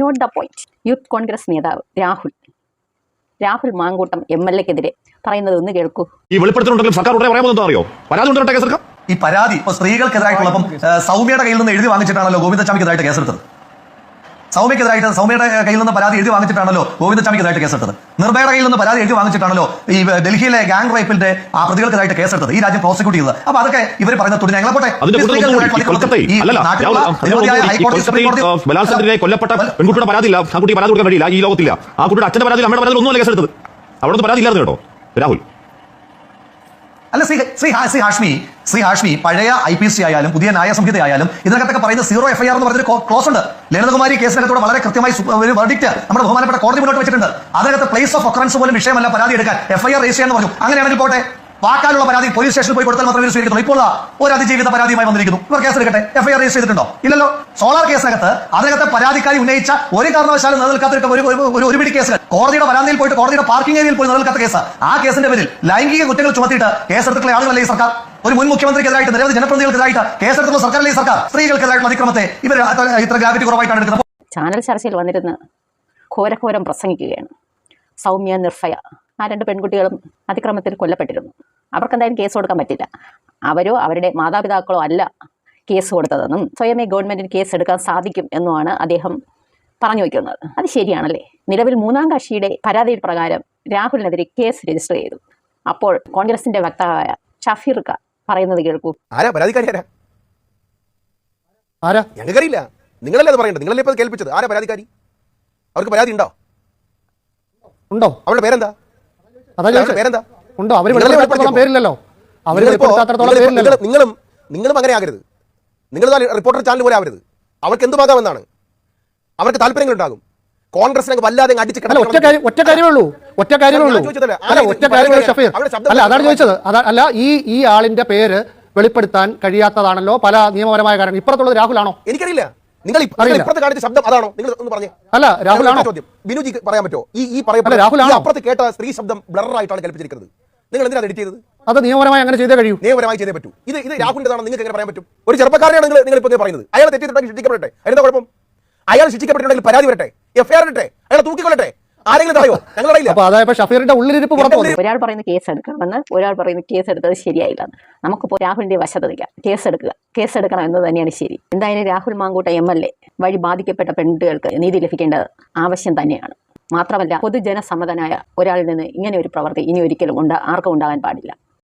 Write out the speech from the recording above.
Note the point Youth Congress നേതാവ് Rahul. Rahul Mankoottam M L എക്കെതിരെ പറയുന്നത് ഒന്ന് കേൾക്കൂ. ഈ വെളിപ്പെടുത്തലുണ്ടെങ്കിൽ സർക്കാർ ഉടനെ അറിയോ? പരാതി ഈ പരാതി ഇപ്പൊ സ്ത്രീകൾക്കെതിരായിട്ടുള്ളപ്പം സൗമ്യയുടെ കയ്യിൽ നിന്ന് എഴുതി വാങ്ങിച്ചിട്ടാണല്ലോ ഗോവിന്ദസ്വാമിക്കെതിരായിട്ട് കേസെടുത്തത്. സൗമ്യക്കെതിരായിട്ട് സൗമ്യയുടെ കയ്യിൽ നിന്ന് പരാതി എഴുതി വാങ്ങിച്ചിട്ടാണല്ലോ ഗോവിന്ദസ്വാമിക്കെതിരായിട്ട് കേസെടുത്തത്. നിർഭയുടെ കയ്യിൽ നിന്ന് പരാതി എഴുതി വാങ്ങിച്ചിട്ടാണല്ലോ ഈ ഡൽഹിയിലെ ഗാങ് റേപ്പിന്റെ ആ പ്രതികൾക്കെതിരായിട്ട് കേസെടുത്തത്. ഈ രാജ്യം പ്രോസിക്യൂട്ട് ചെയ്തത്. അപ്പൊ അതൊക്കെ ഇവർ പറയുന്ന തുടങ്ങി ഞങ്ങളെ കൊല്ലപ്പെട്ട പെൺകുട്ടിയുടെ പരാതി പരാതിയില്ല ആ കുട്ടി പരാതി കൊടുക്കാൻ കഴിയില്ല ഈ ലോകത്തില്ല. ആ കുട്ടിയുടെ അച്ഛന്റെ പരാതി അമ്മയുടെ പരാതി ഒന്നുമല്ല കേസെടുത്തത്. അവിടെ പരാതി ഇല്ലായിരുന്നു കേട്ടോ രാഹുൽ. അല്ല ശ്രീ ശ്രീ ഹാഷ്മി ശ്രീ ഹാഷ്മി പഴയ ഐ പി സി ആയാലും പുതിയ ന്യായ ആയാലും ഇതിനകത്തൊക്കെ പറയുന്ന സീറോ എഫ് ഐ ആർ എന്ന് പറഞ്ഞൊരു ക്ലോസ് ഉണ്ട്. ലളിതകുമാരി കേസിനകത്തോട് വളരെ കൃത്യമായി ഒരു വെർഡിക്റ്റ് നമ്മുടെ ബഹുമാനപ്പെട്ട കോടതി മുന്നോട്ട് വെച്ചിട്ടുണ്ട്. അതിനകത്ത് പ്ലേസ് ഓഫ് ഒക്കറൻസ് പോലും വിഷയമല്ല പരാതി എടുക്കാൻ. എഫ് ഐ ആർ രജിസ്റ്റർ ചെയ്യാന്ന് പറഞ്ഞു. അങ്ങനെയാണെങ്കിൽ പോട്ടെ. വാക്കാലുള്ള പരാതി പോലീസ് സ്റ്റേഷനിൽ പോയി കൊടുത്താൽ മാത്രമേ സ്വീകരിക്കുന്നുള്ളൂ ഇപ്പോൾ ഒരു അതിജീവിത പരാതിയുമായി വന്നിരിക്കുന്നു. ഇവർ കേസ് എടുക്കട്ടെ? എഫ്ഐആർ രജിസ്റ്റർ ചെയ്തിട്ടുണ്ടോ? ഇല്ലല്ലോ. സോളാർ കേസിനകത്ത് അതിനകത്ത് പരാതിക്കാരി ഉന്നയിച്ച ഒരു കാരണവശാലും നിലനിൽക്കാത്ത ഒരു ഒരു- ഒരുപിടി കേസുകൾ. കോടതിയുടെ വരാന്തയിൽ പോയിട്ട് കോടതിയുടെ പാർക്കിംഗ് ഏരിയയിൽ പോയി നിലനിൽക്കാത്ത കേസ്. ആ കേസിന്റെ പേരിൽ ലൈംഗിക കുറ്റങ്ങൾ ചുമത്തിയിട്ട് കേസെടുത്തുള്ള ആളുകളല്ലേ ഈ സർക്കാർ? ഒരു മുൻ മുഖ്യമന്ത്രിക്കെതിരായിട്ട് നിരവധി ജനപ്രതിനിധികൾക്കെതിരായിട്ട് കേസെടുത്തുള്ള സർക്കാരല്ലേ ഈ സർക്കാർ? സ്ത്രീകൾക്കെതിരായിട്ടുള്ള അതിക്രമത്തെ ഇവർ ഇത്ര ഗ്രാവിറ്റി കുറവായിട്ടാണ് എടുക്കുന്നത്. ചാനൽ ചർച്ചയിൽ വന്നിരുന്ന് ഘോരഘോരം പ്രസംഗിക്കുകയാണ്. സൗമ്യ നിർഭയ ആ രണ്ട് പെൺകുട്ടികളും അതിക്രമത്തിൽ കൊല്ലപ്പെട്ടിരുന്നു. അവർക്ക് എന്തായാലും കേസ് കൊടുക്കാൻ പറ്റില്ല. അവരോ അവരുടെ മാതാപിതാക്കളോ അല്ല കേസ് കൊടുത്തതെന്നും സ്വയമേ ഗവൺമെന്റിന് കേസ് എടുക്കാൻ സാധിക്കും എന്നുമാണ് അദ്ദേഹം പറഞ്ഞു വയ്ക്കുന്നത്. അത് ശരിയാണല്ലേ? നിലവിൽ മൂന്നാം കക്ഷിയുടെ പരാതി പ്രകാരം രാഹുലിനെതിരെ കേസ് രജിസ്റ്റർ ചെയ്തു. അപ്പോൾ കോൺഗ്രസിന്റെ വക്താവായ ഷഫീർ ഖാൻ പറയുന്നത് കേൾക്കൂ. ആരാ? പരാതിക്കാരി ആരാ? ആരാ? ഞങ്ങൾക്കറിയില്ല. നിങ്ങളല്ലേ അത് പറയേണ്ടത്? നിങ്ങളല്ലേ ഇപ്പൊ കേൾപ്പിച്ചത്? ആരാ പരാതിക്കാരി? അവർക്ക് പരാതി ഉണ്ടോ? ഉണ്ടോ? അവരുടെ പേരെന്താ? അതാ പേരെന്താ? ഉണ്ടോ? വെളിപ്പെടുത്താത്തോളം പേരില്ലല്ലോ. വെളിപ്പെടുത്താത്തോളം പേരില്ലല്ലോ. നിങ്ങളും- നിങ്ങളും അങ്ങനെ ആകരുത് നിങ്ങൾ റിപ്പോർട്ടർ ചാനൽ പോലെ ആവരുത്. അവർക്ക് എന്തുമാകാമെന്നാണ്? അവർക്ക് താല്പര്യങ്ങൾ ഉണ്ടാകും കോൺഗ്രസിനെ വല്ലാതെ അടിച്ച് ഒറ്റ കാര്യം ഒറ്റ കാര്യമേ ഉള്ളൂ. ഒറ്റ കാര്യമേ ഉള്ളൂ. അല്ല ഒറ്റ കാര്യമേ ഷഫീർ. അല്ല അതാണ് ചോദിച്ചത്. അല്ല ഈ ഈ ആളിന്റെ പേര് വെളിപ്പെടുത്താൻ കഴിയാത്തതാണല്ലോ പല നിയമപരമായ കാരണം ഇപ്പുറത്തുള്ളത് രാഹുലാണോ? എനിക്കറിയില്ല. നിങ്ങൾ ഇപ്പുറത്ത് കാണിച്ച ശബ്ദം അതാണോ? നിങ്ങൾ ഒന്ന് പറഞ്ഞു. അല്ല രാഹുലാണോ? ചോദ്യം. ബിനുജി പറയാൻ പറ്റുമോ? ഈ ഈ പറയപ്പെട്ട? ഈ അപ്പുറത്ത് കേട്ട സ്ത്രീ ശബ്ദം ബ്ലർ ആയിട്ടാണ് കൽപ്പിച്ചിരിക്കുന്നത് നിങ്ങൾ എന്തിനാണ് എഡിറ്റ് ചെയ്തത്? അത് നിയമപരമായി അങ്ങനെ ചെയ്തേ കഴിയൂ. നിയമപരമായി ചെയ്തേ പറ്റൂ. ഇത് ഇത് രാഹുലിന്റെതാണെന്ന് നിങ്ങൾക്ക് എങ്ങനെ പറയാൻ പറ്റും? ഒരു ചെറുപ്പക്കാരനാണ് നിങ്ങൾ നിങ്ങൾ ഇപ്പോൾ പറയുന്നത്. അയാൾ തെറ്റിയിട്ടുണ്ടെങ്കിൽ ശിക്ഷിക്കപ്പെടട്ടെ. അതിന്റെ കുഴപ്പം? അയാൾ ശിക്ഷിക്കപ്പെട്ടിട്ടുണ്ടെങ്കിൽ പരാതി വരട്ടെ. തൂക്കിക്കൊള്ളട്ടെ അറിയില്ല അപ്പൊ അതായപ്പോ ഷഫീറിന്റെ ഉള്ളിലിരിപ്പ് പുറത്തു ഒരാൾ പറയുന്ന കേസ് എടുക്കണമെന്ന് ഒരാൾ പറയുന്ന കേസ് എടുത്തത് ശരിയായില്ല. നമുക്കിപ്പോൾ രാഹുലിന്റെ വശത്ത് നിൽക്കാം കേസ് എടുക്കുക. കേസ് എടുക്കണം എന്ന് തന്നെയാണ് ശരി. എന്തായാലും Rahul Mankoottam M L A വഴി ബാധിക്കപ്പെട്ട പെൺകുട്ടികൾക്ക് നീതി ലഭിക്കേണ്ടത് ആവശ്യം തന്നെയാണ്. മാത്രമല്ല പൊതുജനസമ്മതനായ ഒരാളിൽ നിന്ന് ഇങ്ങനെ ഒരു പ്രവൃത്തി ഇനി ഒരിക്കലും ഉണ്ടാ ആർക്കും ഉണ്ടാകാൻ പാടില്ല.